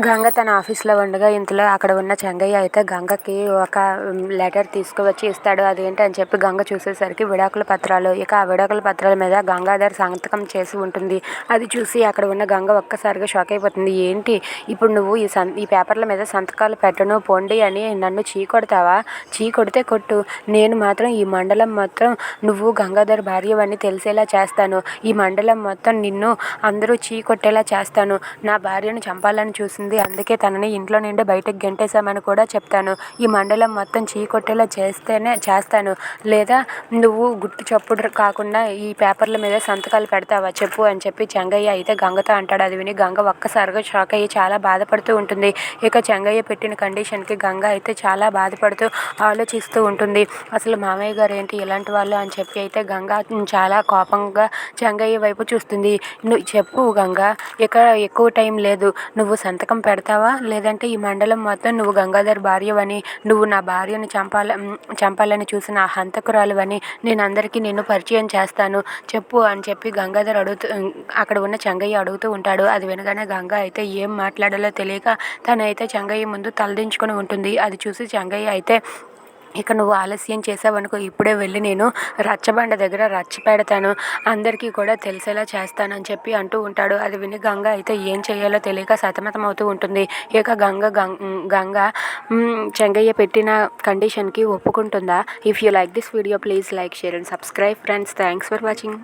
గంగ తన ఆఫీస్లో ఉండగా ఇంతలో అక్కడ ఉన్న చెంగయ్య అయితే గంగకి ఒక లెటర్ తీసుకువచ్చి ఇస్తాడు. అదేంటి అని చెప్పి గంగ చూసేసరికి విడాకుల పత్రాలు. ఇక ఆ విడాకుల పత్రాల మీద గంగాధర్ సంతకం చేసి ఉంటుంది. అది చూసి అక్కడ ఉన్న గంగ ఒక్కసారిగా షాక్ అయిపోతుంది. ఏంటి? ఇప్పుడు నువ్వు ఈ సం ఈ పేపర్ల మీద సంతకాలు పెట్టను పొండి అని నన్ను చీ కొడతావా? చీ కొడితే కొట్టు. నేను మాత్రం ఈ మండలం మొత్తం నువ్వు గంగాధర్ భార్యవని తెలిసేలా చేస్తాను. ఈ మండలం మొత్తం నిన్ను అందరూ చీ కొట్టేలా చేస్తాను. నా భార్యను చంపాలని చూసి చూసింది. అందుకే తనని ఇంట్లో నుండి బయటకు గెంటేశామని కూడా చెప్తాను. ఈ మండలం మొత్తం చీకొట్టేలా చేస్తేనే చేస్తాను. లేదా నువ్వు గుర్తు చప్పుడు కాకుండా ఈ పేపర్ల మీద సంతకాలు పెడతావా? చెప్పు అని చెప్పి చెంగయ్య అయితే గంగతో అంటాడు. అది విని గంగ ఒక్కసారిగా షాక్ అయ్యి చాలా బాధపడుతూ ఉంటుంది. ఇక చెంగయ్య పెట్టిన కండిషన్కి గంగ అయితే చాలా బాధపడుతూ ఆలోచిస్తూ ఉంటుంది. అసలు మామయ్య గారు ఏంటి ఇలాంటి వాళ్ళు అని చెప్పి అయితే గంగ చాలా కోపంగా చెంగయ్య వైపు చూస్తుంది. నువ్వు చెప్పు గంగ. ఇక ఎక్కువ టైం లేదు. నువ్వు సంతకం పెడతావా? లేదంటే ఈ మండలం మొత్తం నువ్వు గంగాధర్ భార్యవని నువ్వు నా భార్యను చంపాల చంపాలని చూసిన ఆ హంతకురాలువని నేను అందరికీ నిన్ను పరిచయం చేస్తాను. చెప్పు అని చెప్పి గంగాధర్ అడుగుతూ అక్కడ ఉన్న చెంగయ్య అడుగుతూ ఉంటాడు. అది వినగానే గంగ అయితే ఏం మాట్లాడాలో తెలియక తనైతే చెంగయ్య ముందు తలదించుకొని ఉంటుంది. అది చూసి చెంగయ్య అయితే ఇక నువ్వు ఆలస్యం చేసావనుకో ఇప్పుడే వెళ్ళి నేను రచ్చబండ దగ్గర రచ్చ పెడతాను. అందరికీ కూడా తెలిసేలా చేస్తానని చెప్పి అంటూ ఉంటాడు. అది విని గంగ అయితే ఏం చేయాలో తెలియక సతమతం అవుతూ ఉంటుంది. ఇక గంగ గంగ చెంగయ్య పెట్టిన కండిషన్కి ఒప్పుకుంటుందా? If you like this video please like share and subscribe friends thanks for watching